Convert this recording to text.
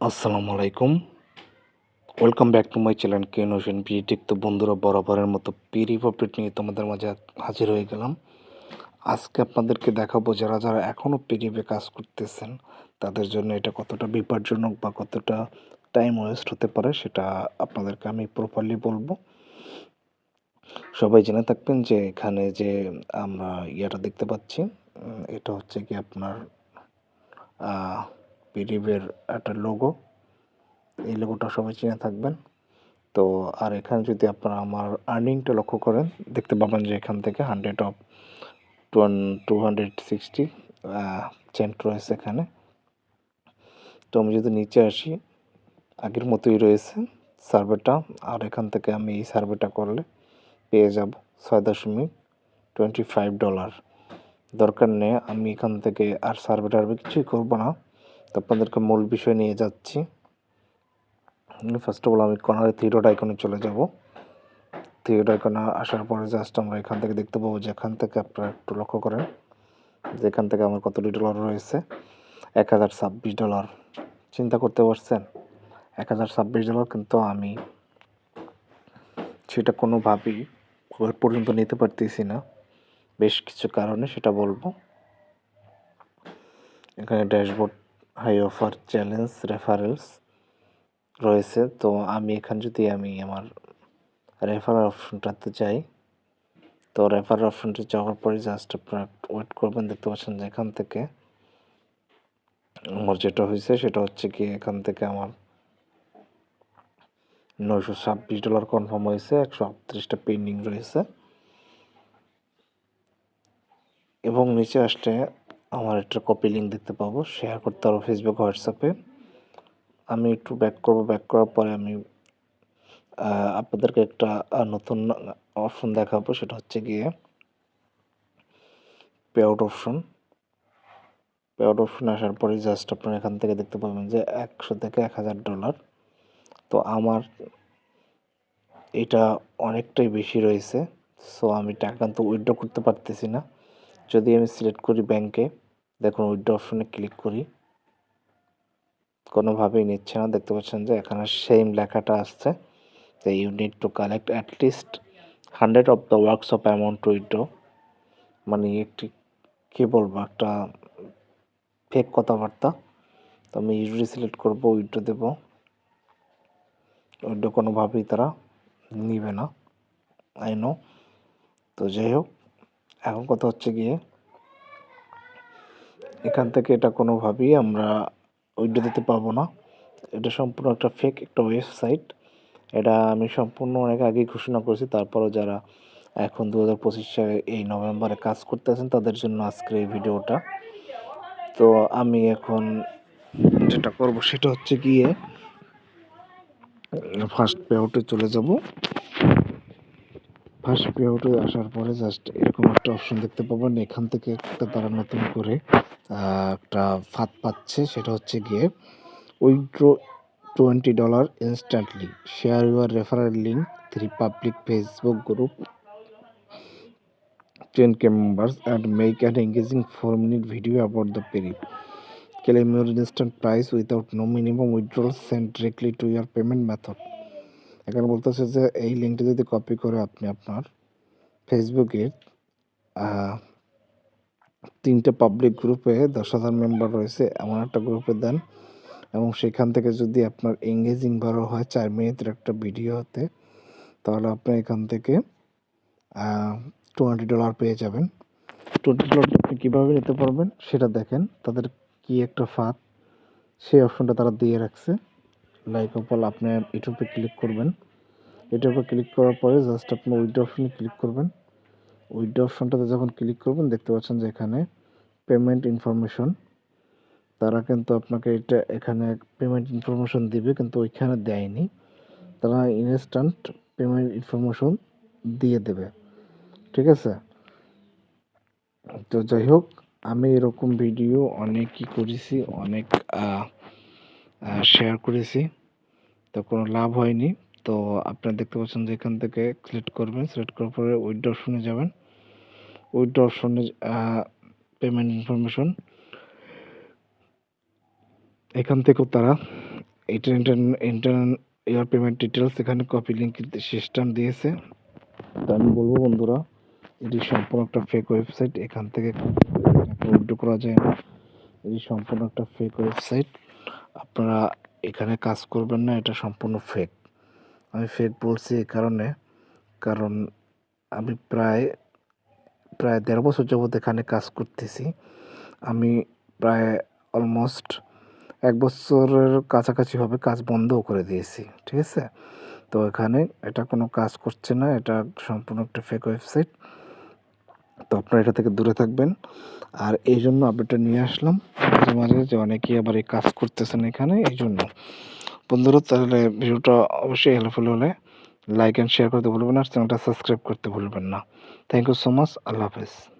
আসসালামু আলাইকুম। Welcome back to my channel কে নোশন পিটিক তো বন্ধুরা, বরাবরের মতো পিরি প্রফিট নিয়ে তোমাদের মাঝে হাজির হয়ে গেলাম। আজকে আপনাদেরকে দেখাবো যারা যারা এখনও পিরিপে কাজ করতেছেন, তাদের জন্য এটা কতটা বিপজ্জনক বা কতটা টাইম ওয়েস্ট হতে পারে, সেটা আপনাদেরকে আমি প্রপারলি বলব। সবাই জেনে থাকবেন যে এখানে যে আমরা ইয়েটা দেখতে পাচ্ছি এটা হচ্ছে কি আপনার পিরিবের একটা লোগো এই লোগোটা সবাই চিনে থাকবেন। তো আর এখানে যদি আপনারা আমার আর্নিংটা লক্ষ্য করেন, দেখতে পাবেন যে এখান থেকে hundred of two hundred sixty cent রয়েছে এখানে। তো আমি যদি নিচে আসি, আগের মতোই রয়েছে সার্ভেটা, আর এখান থেকে আমি এই সার্ভেটা করলে পেয়ে যাব ছয় দশমিক টোয়েন্টি ফাইভ ডলার দরকার নেই, আমি এখান থেকে আর সার্ভে টার্ভে কিছুই করব না। আপনাদেরকে মূল বিষয় নিয়ে যাচ্ছি। ফার্স্ট অফ অল আমি কর্নারে থ্রি ডট আইকনে চলে যাব। থ্রি ডট আইকনে আসার পরে জাস্ট আমরা এখান থেকে দেখতে পাবো যে এখান থেকে আপনারা একটু লক্ষ্য করেন যে এখান থেকে আমার কতটি ডলার রয়েছে। এক হাজার ছাব্বিশ ডলার চিন্তা করতে পারছেন? এক হাজার ছাব্বিশ ডলার কিন্তু আমি সেটা কোনোভাবেই পর্যন্ত নিতে পারতেছি না। বেশ কিছু কারণে সেটা বলব। এখানে dashboard high offer challenge referrals রয়েছে। তো আমি এখানে যদি আমি আমার রেফার অপশনটাতে যাই, তো রেফার অপশনটি যাওয়ার পরে জাস্ট আপনারা ওয়েট করবেন, দেখতে পাচ্ছেন যে এখান থেকে আমার যেটা হয়েছে সেটা হচ্ছে কি এখান থেকে আমার নয়শো ছাব্বিশ ডলার কনফার্ম হয়েছে, একশো আটত্রিশটা পেন্ডিং রয়েছে। এবং নিচে আসলে আমার একটা কপি লিঙ্ক দেখতে পাবো শেয়ার করতে পারব ফেসবুক হোয়াটসঅ্যাপে আমি একটু ব্যাক করব ব্যাক করার পরে আমি আপনাদেরকে একটা নতুন অপশন দেখাবো, সেটা হচ্ছে গিয়ে pay out option pay out option আসার পরে জাস্ট আপনারা এখান থেকে দেখতে পাবেন যে একশো থেকে এক হাজার ডলার তো আমার এটা অনেকটাই বেশি রয়েছে সো আমি টাকা তো উইথড্র করতে পারতেছি না। যদি আমি সিলেক্ট করি ব্যাংকে দেখুন উইথড্র অপশনে ক্লিক করি। কোনোভাবেই নিচ্ছে না। দেখতে পাচ্ছেন যে এখানে সেম লেখাটা আসছে যে you need to collect at least hundred of the works of amount to withdraw মানে একটি, কী বলব, একটা ফেক কথাবার্তা। তো আমি ইউডি সিলেক্ট করব উইথড্র দেবো। উইথড্র কোনোভাবেই তারা নিবে না। আই নো তো যাই হোক, এখন কথা হচ্ছে গিয়ে এখান থেকে এটা কোনোভাবেই আমরা উইথড্র দিতে পারব না। এটা সম্পূর্ণ একটা ফেক একটা ওয়েবসাইট এটা আমি সম্পূর্ণ অনেক আগেই ঘোষণা করেছি। তারপরও যারা এখন দু হাজার পঁচিশ সালে এই নভেম্বরে কাজ করতে আছেন, তাদের জন্য আজকের এই ভিডিওটা। তো আমি এখন যেটা করব সেটা হচ্ছে গিয়ে ফার্স্ট পে আউটে চলে যাব। ফার্স্ট পে আউটে আসার পরে জাস্ট এরকম একটা অপশন দেখতে পাবেন এখান থেকে একটা তারা নতুন করে একটা ফাঁদ পাচ্ছে, সেটা হচ্ছে গিয়ে withdraw twenty dollar instantly share your referral link three public Facebook group ten K members and make an engaging four minute video about the period claim your instant price without no minimum withdrawal sent directly to your payment method এখানে বলতেছে যে, এই লিঙ্কটা যদি copy করে আপনি আপনার ফেসবুকের তিনটে পাবলিক গ্রুপে দশ হাজার মেম্বার রয়েছে, এমন একটা গ্রুপে দেন। এবং সেখান থেকে যদি আপনার এঙ্গেজিং ভালো হয় চার মিনিটের একটা ভিডিওতে, তাহলে আপনি এখান থেকে টোয়েন্টি ডলার পেয়ে যাবেন। টোয়েন্টি ডলার আপনি কীভাবে নিতে পারবেন সেটা দেখেন, তাদের কি একটা ফাঁদ, সেই অপশনটা তারা দিয়ে রাখছে। লাইক অপল আপনি ইউটিউবে ক্লিক করবেন। এটার ইউটিউবে ক্লিক করার পরে জাস্ট আপনি উইড অপশনে ক্লিক করবেন। উইড অপশনটাতে যখন ক্লিক করবেন, দেখতে পাচ্ছেন যে এখানে পেমেন্ট ইনফরমেশন তারা কিন্তু আপনাকে এটা এখানে পেমেন্ট ইনফরমেশন দিবে, কিন্তু ওইখানে দেয়নি। তারা ইনস্ট্যান্ট পেমেন্ট ইনফরমেশন দিয়ে দেবে। ঠিক আছে? তো যাই হোক, আমি এরকম ভিডিও অনেকই করেছি, অনেক শেয়ার করেছি। তো কোনো লাভ হয়নি। তো আপনারা দেখতে পাচ্ছেন যে এখান থেকে সিলেক্ট করবেন। সিলেক্ট করার পরে উইথড্র অপশনে যাবেন। উইথড্র অপশনে পেমেন্ট ইনফরমেশন এখান থেকেও তারা এটা ইন্টারনেট এয়ার পেমেন্ট ডিটেলস এখানে কপি লিঙ্ক সিস্টেম দিয়েছে। তো আমি বলব বন্ধুরা, এটি সম্পূর্ণ একটা ফেক ওয়েবসাইট এখান থেকে উইথড্র করা যায় না। এটি সম্পূর্ণ একটা ফেক ওয়েবসাইট আপনারা এখানে কাজ করবেন না, এটা সম্পূর্ণ ফেক আমি ফেক বলছি এই কারণে, কারণ আমি প্রায় প্রায় দেড় বছর যাবৎ এখানে কাজ করতেছি। আমি প্রায় অলমোস্ট এক বছরের কাছাকাছি হবে কাজ বন্ধও করে দিয়েছি, ঠিক আছে? তো এখানে এটা কোনো কাজ করছে না, এটা সম্পূর্ণ একটা ফেক ওয়েবসাইট তো আপনারা এটা থেকে দূরে থাকবেন। আর এই জন্য আপডেটটা নিয়ে আসলাম। মাঝে মাঝে যে অনেকেই আবার এই কাজ করতেছেন এখানে, এই জন্য। বন্ধুরা, তাহলে ভিডিওটা অবশ্যই হেল্পফুল হলে লাইক অ্যান্ড শেয়ার করতে ভুলবেন আর চ্যানেলটা সাবস্ক্রাইব করতে ভুলবেন না। থ্যাংক ইউ সো মাচ আল্লাহ হাফেজ।